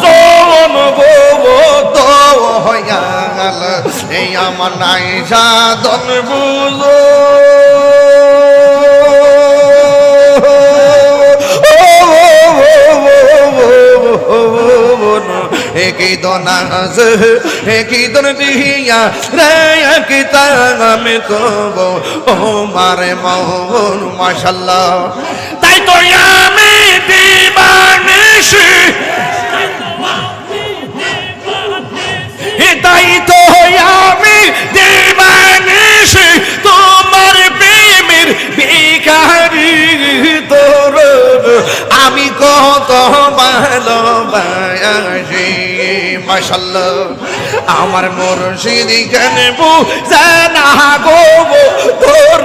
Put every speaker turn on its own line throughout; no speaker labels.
জন গো তো হইয়া এই আমার নাই সাধন বুঝো। মাশাল্লাহ। তাই তো আমি দিবানিশি ভিখারি তোর আমি কত ভালোবাসি মাশাল্লাহ আমার মুর্শিদি কেন বুঝানা গো তোর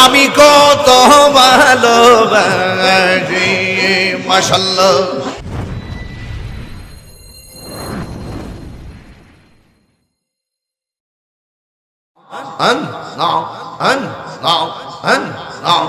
আমি কত ভালোবাসি মাশাল্লাহ أن نعم أن نعم أن نعم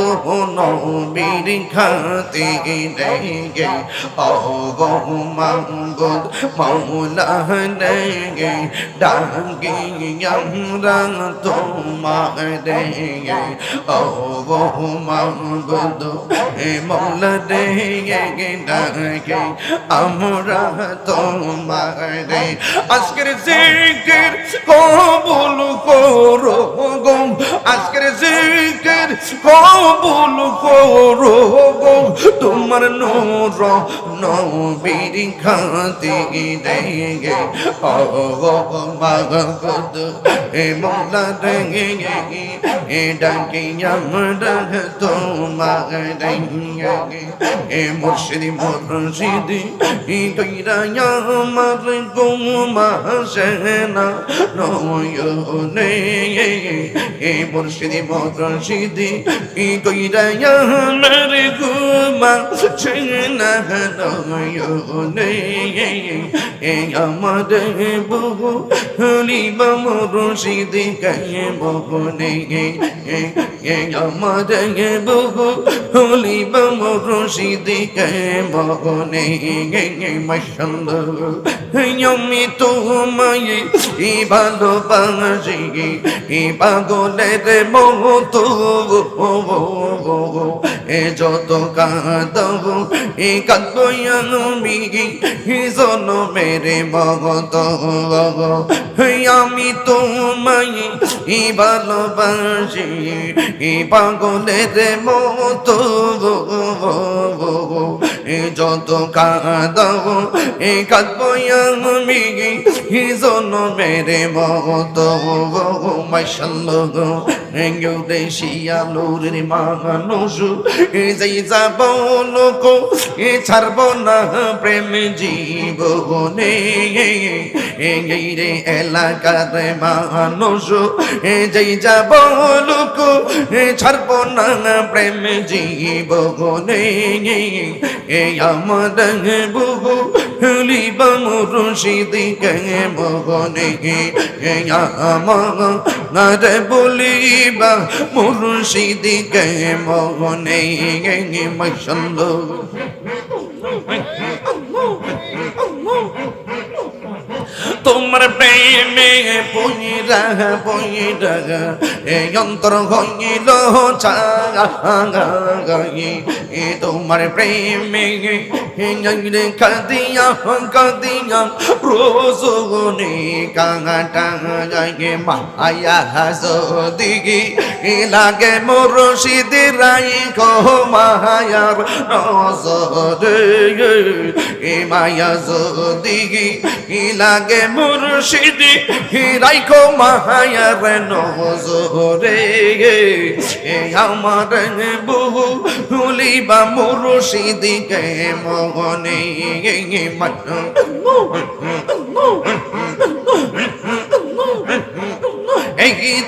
নবীর খাতে রে ও গো মাহবুদ মৌলা রে ডাকি আমরা তোমারে ও গো মাহবুদ হে মৌলা রে ডাকি আমরা তোমারে আজকের জিকির কবুল করো গো, আজকের জিকির কবুল করো গো। তোমার নূর নবীর খাতে রে ও হে মৌলা রে এ ডাকি আমরা তোমারে এ মুর্শিদি মুর্শিদি, ই কইরা আমার গুমা সেনা নয়নে এ মুর্শিদি মুর্শিদি, ই কইরা আমার গুমা সেনা নয়নে এ আমার বহু হলিবা মুর্শিদি কে বহনে এ আমার বহু হলিবা মুর্শিদি কে বহনে মাশাল্লাহ আমি তোমায় ই ভালোবাসি ই পাগলের মতো এ যত কাঁদব, এ কাঁদবই আমি হিজন মেরে ভগত। আমি তোমায় ই ভালোবাসি ই পাগলের মতো। যত কাঁদব এ কাঁদবই আমি। জন মেরে ভগত মাসাল্লাহ দেশিয়ালোর মানুষ। যেই যাব লোক, এ ছাড়ব না প্রেম জীবনে। এই রে এলাকার মানুষ। যেই যাব লোক, এ ছাড়ব না প্রেম জীবনে। আমার বহু লিব মুর্শিদি কে মগনে আমার বলিবা মুর্শিদি কে মগনে তোমার প্রেমে পইরা পইরা এই অন্তর হইল এ তোমার প্রেমে কাদিয়া কাদিয়া রোজনে কাঙাটা গায়ে মায়া হাসদিগি লাগে মোর রাই কো মায়ার রসরে এ মায়া যদিগি লাগে মোর হিরাই কো মাহায়ার নহজরে এ আমার বহু হুলিবা মুর্শিদিকে মনে মন এই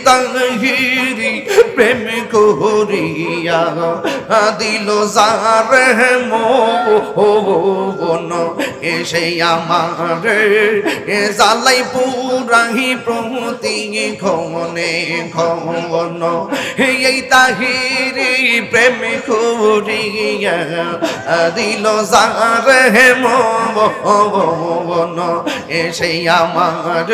তাহিরি প্রেম করিয়া দিল যার মন এসে আমার জালাই পুরাহি প্রতি ঘনে ঘন এই তাহিরি, প্রেম করিয়া দিল যার মন এসে আমার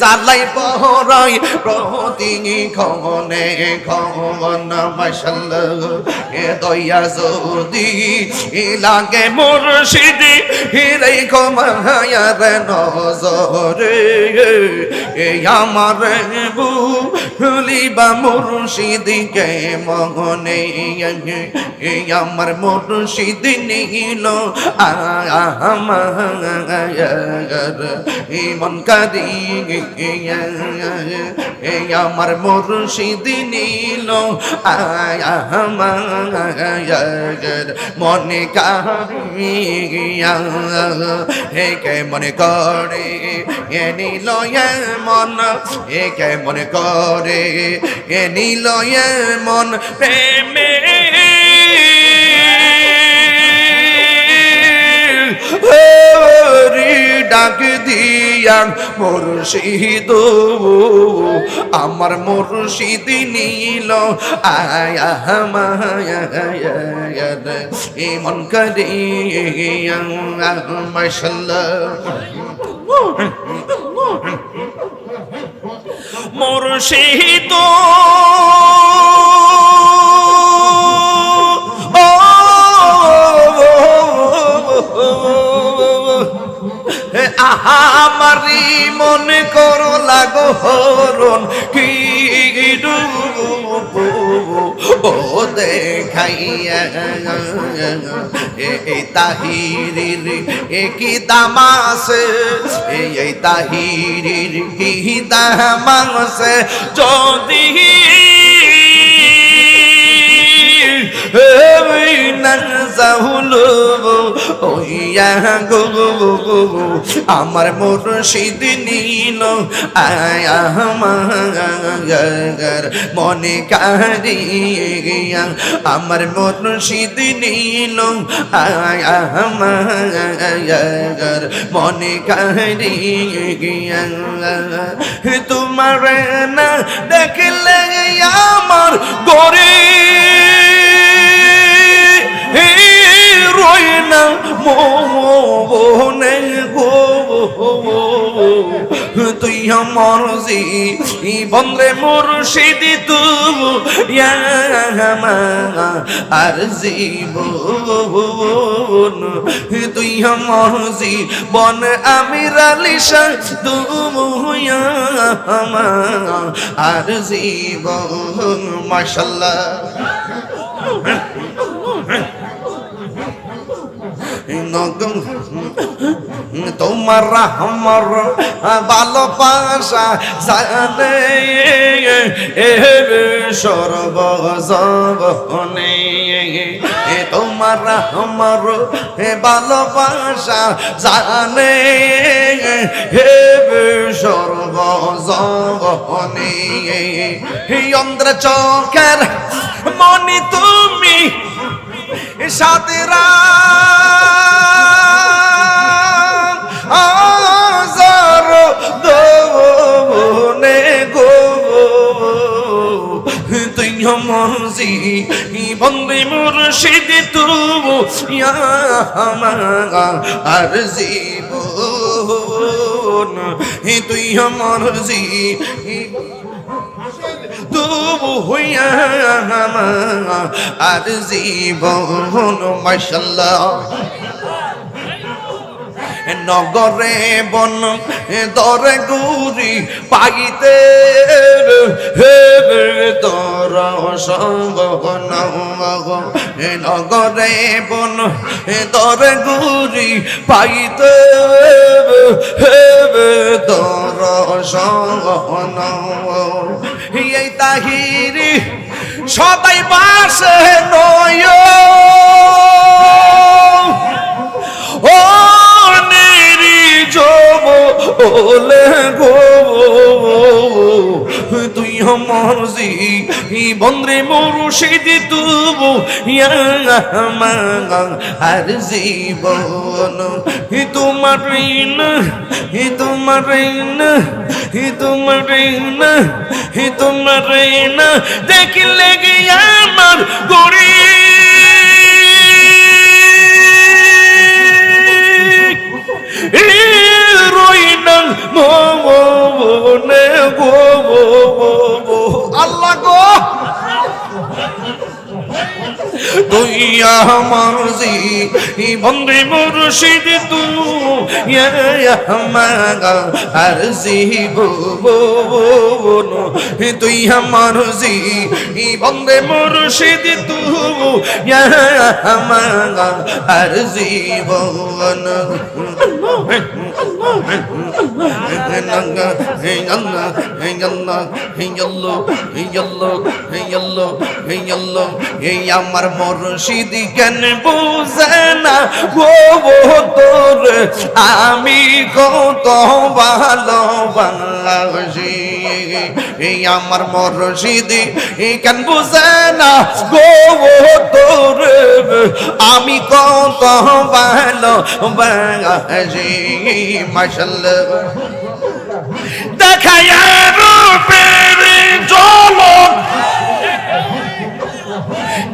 জালাই পহরাই প্রতি খনে খন মশাল এ দয়া যদি লাগে মুর্শিদি হিরে কমায়ার নজরে, এ আমার ভুলিবা মুর্শিদিকে মনে এ আমার মুর্শিদ নীল আমার ইমন কারি এ আমার মুর্শিদ নীল। মনে কাহিয়া। হে মনে করে এ নীল মন? এ কে মনে করে এ নীল মন? প্রেমে ডাক দিয়া মুর্শিদ আমার মুর্শিদ নীল। আয়া ইমন করিয়া মাশাল্লাহ মুর্শিদ আমারি মনে করো লাগো হরণ, কি ও দেখাইয়া। এই তাহিরির কি দামাস এই তাহিরির কি দামাস যদি আমার মুর্শিদ নীল আয়ামার মনে কারিয়া। আমার মুর্শিদ নীল আয়ামার মনে কারিয়া। তোমার না দেখলে আমার গরে রই না মনে গো। তুই আমার জি বন্ধে মুর্শিদি তু আর জীবন। তুই আমার জি বন আমির আলিশা তুমুয়া আর জীবন। মাশাল্লাহ। তোমার আমার ভালোবাসা জানে সর্বজনে তোমার আমার ভালোবাসা জানে হে সর্বজনে অন্ধ্র চোখের মনি তুমি সাতেরা মজি বন্দে মুর্শিদ তু আর জীবন তুই মজি তবু হইয়া আর জীবন মাশাল্লাহ নগরে বন, দরে গুরি পাইতে তোর সঙ্গ নগরে বন, দরে গুরি পাইতে হে তোর সঙ্গ এই তাহিরি সবাই বাসে নয়। ও নিরি জব ওলে গো। তুই আমার জি বন্দ্রে মুর্শিদি তুবু আর জীবন। তোমার ঋণ তোমার ঋণ তোমার ঋণ তোমার দেখিলে গিয়া আমার গড়ি তুই আমার জি বন্দে মুর্শিদ তু মাগা আর জীবন তুই আমার জি বন্দে মুর্শিদ তু মাগা আর জীবন আমার মরশিদি কেন বুঝে না? গো তোর আমি কত ভালোবাসি। এই আমার মরশিদি কেন বুঝে না? গো তোর আমি কত ভালোবাসি। মাশাল্লাহ দেখায় রূপের জলক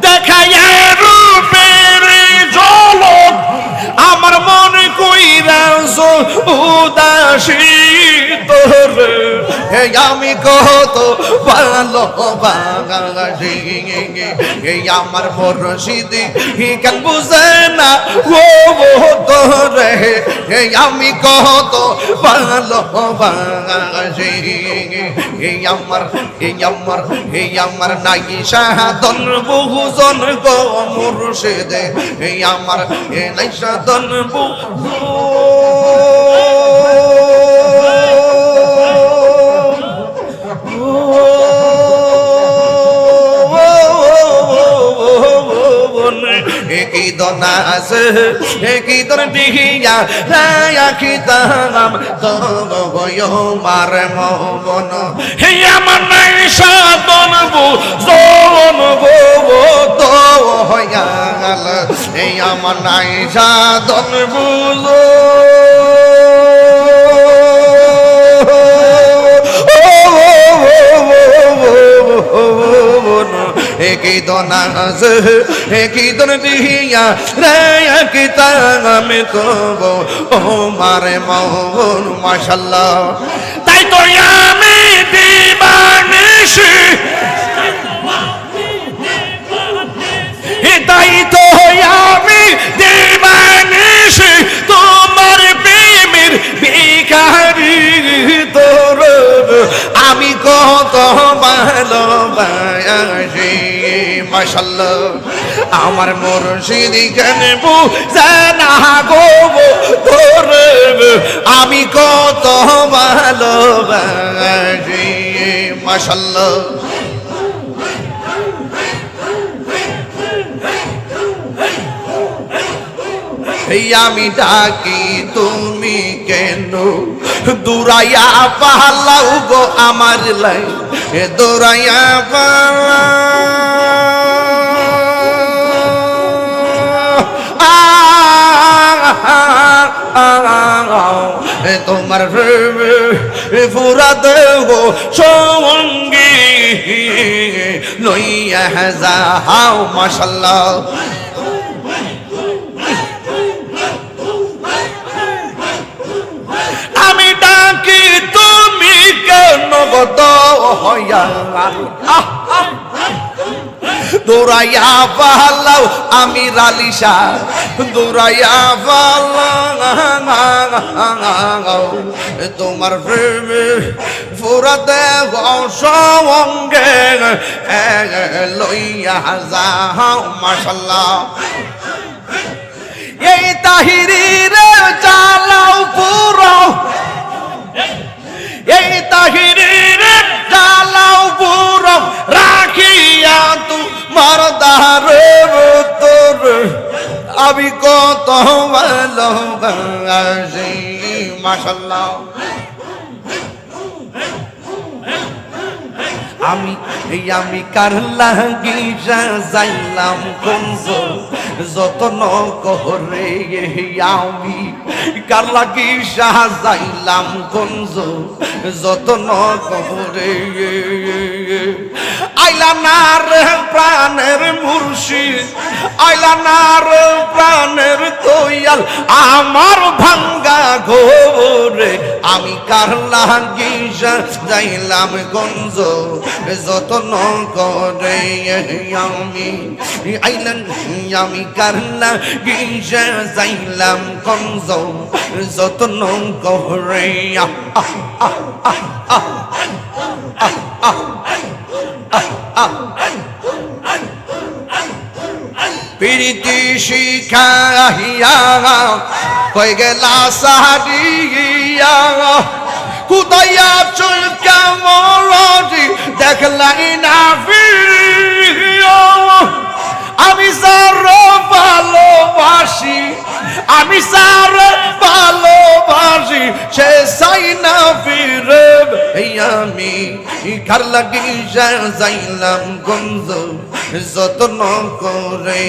দেখায় কইরাস উদাসী তোর। হে আমি কত ভালো বাঙালি হে আমার মরশিদি কেন বুঝে না ও হে আমি কত ভালো বাঙালি হে আমার হে আমার হে আমার নাই সাধন বহুজন গো মুর্শিদে। হে আমার, হে নাই সাধন বহু Oh! দনাস কি তোর দিহিয়া রায়া কি তাম তবয় মার মন হে আমার নাই সাধন বু জন গো তো হয়াল হে আমার নাই সাধন বুঝো দনাজ একই দন দিয়া রে, একই তামে তব। ও মারে মন মাশাল্লাহ তাই তো আমি দিবানিশি তাই তো আমি দিবানিশি তোমার প্রেমের ভিখারি তোর আমি কত ভালোবাসি মাশাল্লাহ, আমার মুর্শিদি কেন বুঝানা গো তোর আমি কত ভালোবাসি মাশাল্লাহ। এই আমি ডাকি, তুমি কেন দূরাইয়া পালাও গো আমার লাই এ দূরাইয়া পালা। তোমার ফুরা দেব সঙ্গী। লইয়া যাও মাশাল্লাহ দৌড়াইয়া আমি রালিশা দৌড়াইয়া পালাও তোমার প্রেমে ফুরাতে সঙ্গে লইয়া যাও মাশাল্লাহ এই তাহিরির চালাও পুরো এই তাহিরের জালাও বুরম রাখিয়া তু মরদার তোর আমি কত ভালোবাসি মাশাল্লাহ আমি আমি কার লাগি যাইলাম কুঞ্জ যতন করে আমি কার লাগি যাইলাম কুঞ্জ যতন করে আইলা নার প্রাণের মুর্শিদ আইলা নার প্রাণের তৈয়াল আমার ভাঙ্গা ঘোরে। আমি কার লাগি যাইলাম গঞ্জ যতন করে আমি আইলাম আমি কার লাগি যাইলাম গঞ্জ যতন করে আহ, আহ, আহ, আহ, আহ, আহ, আহ, আহ। প্রীতি শিখাইয়া কই গেলা সাহারিয়া কুদাইয়া চুল কেমরি দেখলাই না আমি সার ভালোবাসি আমি সার ভালোবাসি সে সাই না ফিরে আমি কার লাগি যাইলাম গঞ্জ যতন করে।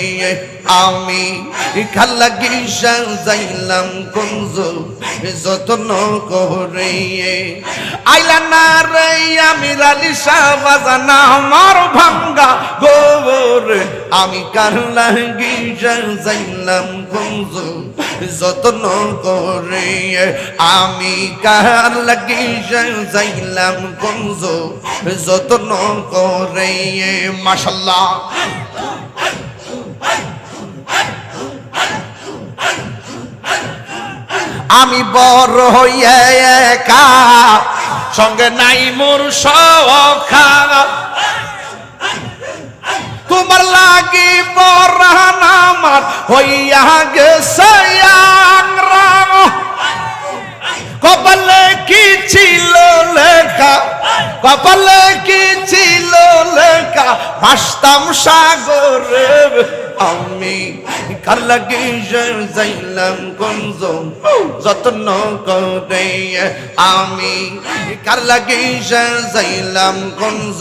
আমি কার লাগি যাইলাম গঞ্জ যতন করে। আইলা না রে, আমি রালি বাজানা আমার ভাঙ্গা গোবর। আমি কার লাগি যাইলাম গঞ্জ যতন করে। আমি কার লাগি যাইলাম গঞ্জ যতন করে, মাশাল্লাহ আমি বড় হইয়া একা, সঙ্গে নাই মোর তোমার লাগি পরান আমার হইয়া গেছে। কপালে কি ছিল লেখা? কপালে কি ছিল লেখা? ভাসতাম সাগরে, আমি কার লাগি যাইলাম গঞ্জ যত্ন করে আমি কার লাগি যাইলাম গঞ্জ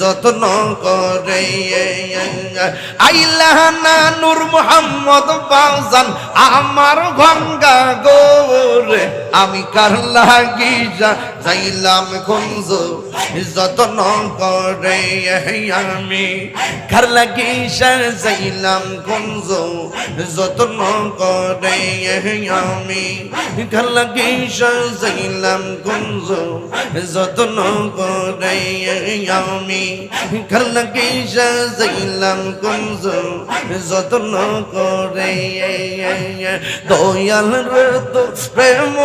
যত্ন করে আইলা না নূর মোহাম্মদ বাজান, আমার গঙ্গা গোরে, আমি কার লাগি যাইলাম গঞ্জ যত্ন করে আমি। কার লাগি যাইলাম গঞ্জ যত্ন করে আমি। কার লাগি যাইলাম গঞ্জ যত্ন করে আমি। কার লাগি যাইলাম গঞ্জ যত্ন করে, দয়াল তো প্রেম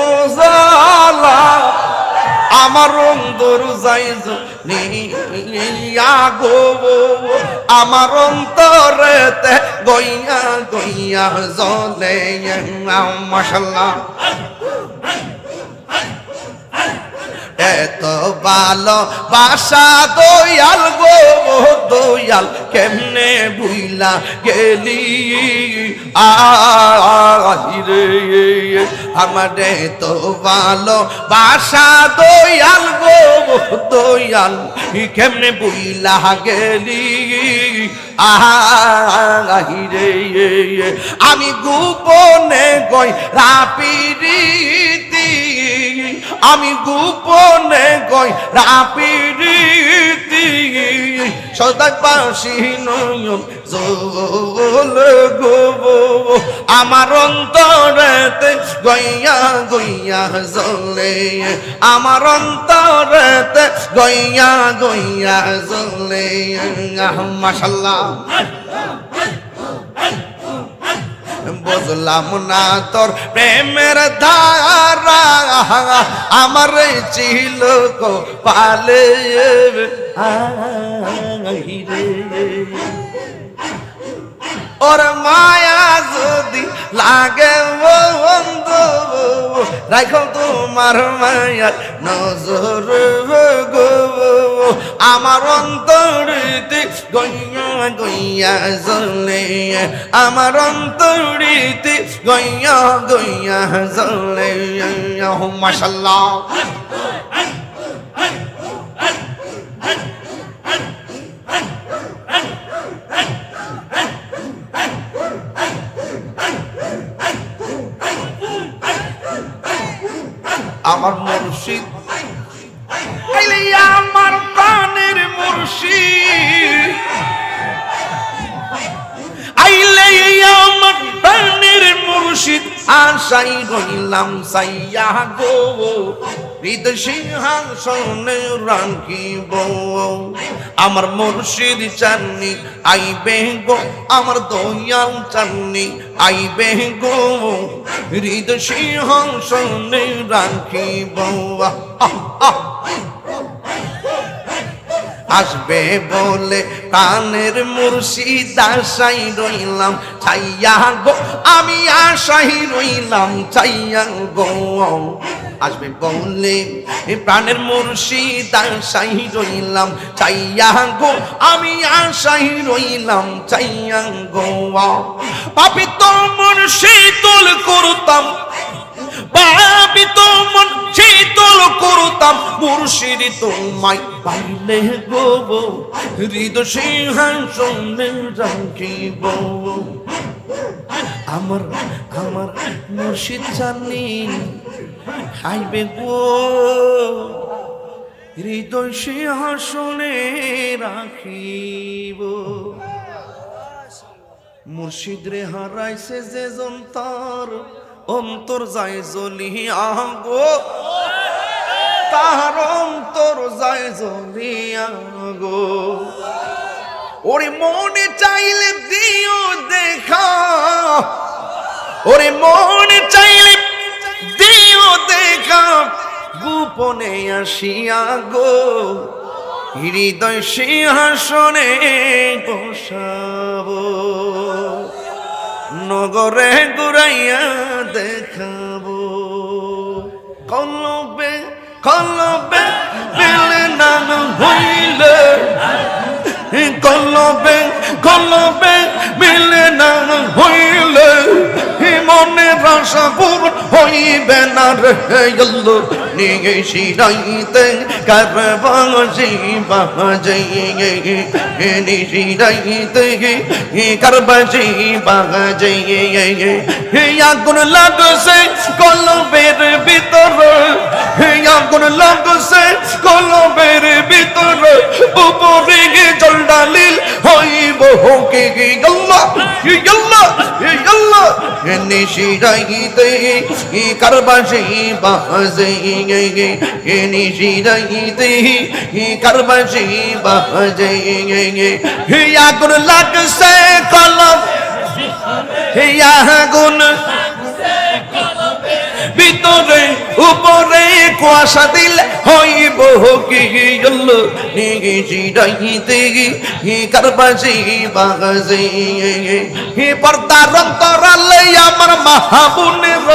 আমার অন্তর যাইজ গো। আমার অন্তরেতে গইয়া গইয়া জলে মশাল্লাহ। এত ভালো বাসা দয়াল গো, দয়াল কেমনে বুইলা গেলি? আরে আমারে তো ভালো বাসা দয়াল গো, দয়াল। কেমনে বুইলা গেলি? আহিরে আমি গোপনে গই রাপিরিতি। আমি গোপনে গই রাপিরিতি। সদাক বাসি নয়ন জল গো আমার অন্তরেতে গইয়া গইয়া জলে। আমার অন্তরেতে গইয়া গইয়া জলে। মাশাল্লাহ বুঝলাম না তোর প্রেমের ধারা আমার ছিল পালে ওর মায়া যদি লাগে বন্ধু রাখো তোমার মায়ার নজর গো আমার অন্তরিতে গইয়া গইয়া জলে আমার অন্তরিতে গইয়া গইয়া জলে মাশাল্লাহ মুর্শিদ। আমার প্রাণের মুর্শিদ। আইলে আমার প্রাণের মুর্শিদ। আশাই রইলাম সাইয়া গো। হৃদ সিংহাসনে রাখিব আমার মুর্শিদ চাননি আইবে গো। আমার দয়াল চাননি আইবে গো। হৃদ সিংহাসনে রাখিব আহ, আহ। আসবে বলে প্রাণের মুর্শিদ আশাই রইলাম চাইয়া গো, আমি আশাই রইলাম চাইয়া গো। আসবে বলে প্রাণের মুর্শিদ আশাই রইলাম চাইয়া গো, আমি আশাই রইলাম চাইয়া গো। পাপি তো মুর্শিদুল করতাম মুর্শিদ আমার আমার মুর্শিদ জানি খাইবে গো, হৃদয় সিংহাসনে রাখিব। মুর্শিদ রে হারাইছে যে যন্তার অন্তর যায় জ্বলিয়া গো তাহার অন্তর যায় জ্বলিয়া গো ওরে মনে চাইলে দিও দেখা। ওরে মনে চাইলে দিও দেখা। গোপনে আসিয়া গো। হৃদয় সিংহাসনে বসাবো। নগরে ঘুরাইয়া দেখাবো। কলবে কলবে বেলে নাম হইলে। কলবে কলবে মিলে না হইলে। মনে আশা পূরণ হইবে না রে নিয়ে শিরাইতে কারবাজি বাজে নিশিরাইতে কারবাজি বাজে আগুন লাগছে কলবের ভিতর আগুন লাগছে কলবের ভিতর, উপরে জল ডালিল হইব কে গল্লা গল্লা গল্লা নিশিরাইতে কারবাজি বাজে নিশিরাইতে কারবাজি বাজে আগুন লাগছে কলম। আগুন। ভিতরে, উপরে কুয়াশা দিলে হইব কি গেল নিগিরাইতে হি কারবাজি বাগাজি। হি পর্দার অন্তরালে আমার মাহাবুনের,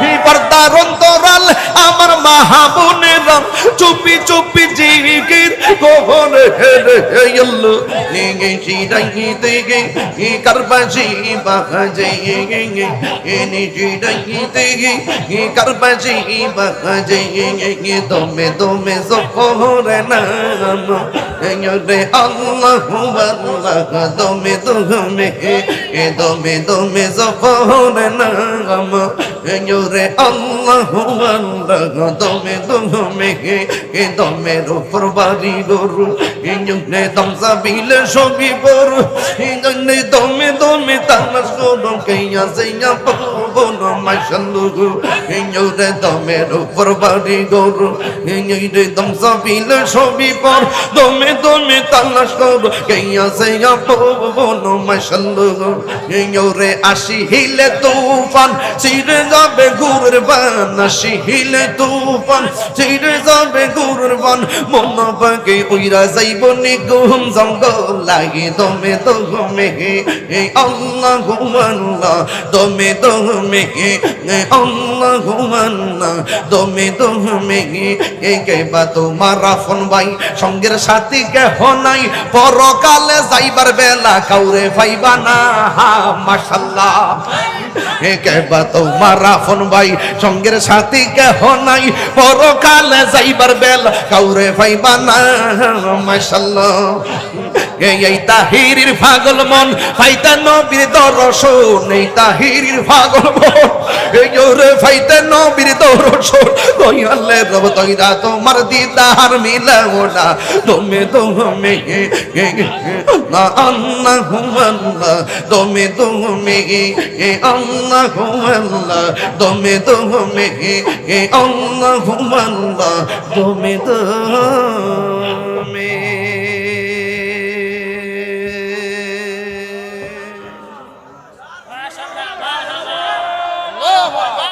হি পর্দার অন্তরালে আমার মাহাবুনের, চুপি চুপি জিগির কোহন হেরে গেল নিগিরাইতে হি কারবাজি বাগাজি। নিগিরাইতে হি কারবাজি বাজে দমে দমে জফরে নাম। রে আল্লাহ আল্লাহ, দমে দমে দমে দমে জফরে নাম। রে আল্লাহ আল্লাহ, দমে দমে দমের উপর বাড়ি গরু রে দম সাবিলে সবই বড় রে দমে দমে তালাশ করো কেয়া সেয়া পাবো না, মাশাল্লাহ। রে দমের উপর বাড়ি গরু রে দম সাবিলে সবই পর, দমে দমে তালাশ করো কেয়া সেয়া পাবো না রে আসি হিলে তুফান, ছিড়ে যাবে গুরের বান, আসি হিলে তুফান, ছিড়ে যাবে গুরের বান মন পাকে উইরা যাইব নিগুম জঙ্গল, লাগে দমে দমে এ আল্লাহ ঘুমান্লাহ দমে দমে এ আল্লাহ ঘুমান্লাহ দমে দমে এ কেবা তোমার রাফন ভাই, সঙ্গের সাথী কেহ নাই, পরকালে যাইবার বেলা কাউরে পাইবা না, হা, মাশাল্লাহ। কেবা তোমার রাফন ভাই, সঙ্গের সাথী কেহ নাই, পরকালে যাইবার বেলা কাউরে পাইবা না মাশাল্লাহ। এই তাহিরির পাগল মন, ফাইতা নবীর দর্শন, এই তাহিরির পাগল মন। এই ওরে ফাইতা নবীর দর্শন দয়ালে রব তৈরা তোমার দিদার মিলাও না। তুমি তুমি না আল্লাহ আল্লাহ তুমি তুমি এ আল্লাহ আল্লাহ। তুমি তুমি এ আল্লাহ আল্লাহ। তুমি তুমি